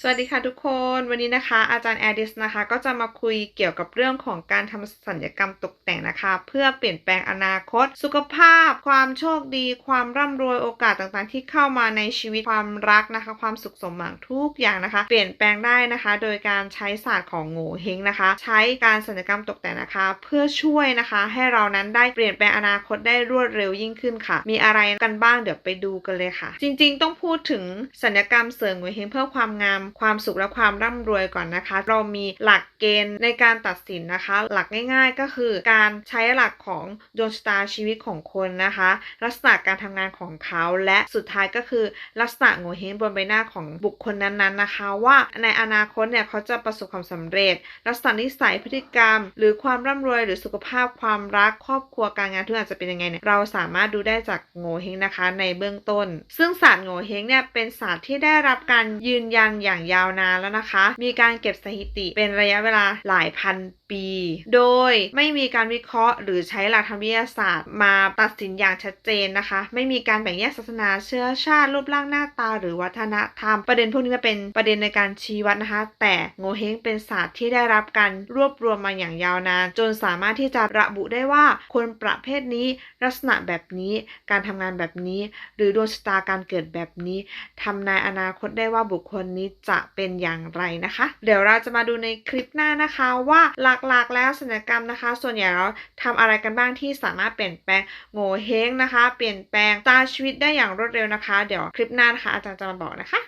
สวัสดีค่ะทุกคนวันนี้นะคะ อาจารย์แอดิสนะคะ ก็จะมาคุยเกี่ยวกับเรื่องของการทำสัญญกรรมตกแต่งนะคะ เพื่อเปลี่ยนแปลงอนาคต สุขภาพ ความโชคดี ความร่ำรวยโอกาสต่างๆ ที่เข้ามาในชีวิตความรักนะคะ ความสุขสมหวังทุกอย่างนะคะ เปลี่ยนแปลงได้นะคะ โดยการใช้ศาสตร์ของโง่เฮงนะคะ ใช้การสัญญกรรมตกแต่งนะคะ เพื่อช่วยนะคะ ให้เรานั้นได้เปลี่ยนแปลงอนาคตได้รวดเร็วยิ่งขึ้นค่ะ มีอะไรกันบ้างเดี๋ยวไปดูกันเลยค่ะ จริง ๆ ต้องพูดถึงสัญญกรรมเสริมโง่เฮงเพื่อความงามความสุขและความร่ำรวยก่อนนะคะ เรามีหลักเกณฑ์ในการตัดสินนะคะ หลักง่ายๆก็คือการใช้หลักของดวงชะตาชีวิตของคนนะคะ ลักษณะการทำงานของเขาและสุดท้ายก็คือลักษณะโงเ่เฮงบนใบหน้าของบุคคลนั้นๆนะคะ ว่าในอนาคตเนี่ยเขาจะประสบความสำเร็จ ลักษณะนิสัยพฤติกรรม หรือความร่ำรวย หรือสุขภาพความรักครอบครัวการงานทุกอย่างจะเป็นยังไงเนี่ยเราสามารถดูได้จากโงเ่เฮงนะคะในเบื้องต้น ซึ่งศาสตร์โงเ่เฮงเนี่ยเป็นศาสตร์ที่ได้รับการยืนยันอย่างยาวนานแล้วนะคะ มีการเก็บสถิติเป็นระยะเวลาหลายพันปี โดยไม่มีการวิเคราะห์หรือใช้หลักทางวิทยาศาสตร์ มาตัดสินอย่างชัดเจนนะคะ ไม่มีการแบ่งแยกศาสนาเชื้อชาติรูปร่างหน้าตา หรือวัฒนธรรม ประเด็นพวกนี้จะเป็นประเด็นในการชี้วัดนะคะ แต่โงเฮงเป็นศาสตร์ที่ได้รับการรวบรวมมาอย่างยาวนาน จนสามารถที่จะระบุได้ว่าคนประเภทนี้ลักษณะแบบนี้ การทำงานแบบนี้ หรือดวงชะตาการเกิดแบบนี้ทำนายอนาคตได้ว่าบุคคลนี้จะเป็นอย่างไรนะคะ เดี๋ยวเราจะมาดูในคลิปหน้านะคะว่าหลักๆแล้วศัลยกรรมนะคะ ส่วนใหญ่เราทำอะไรกันบ้างที่สามารถเปลี่ยนแปลงโง่เฮงนะคะ เปลี่ยนแปลงตาชีวิตได้อย่างรวดเร็วนะคะ เดี๋ยวคลิปหน้านะคะอาจารย์จะมาบอกนะคะ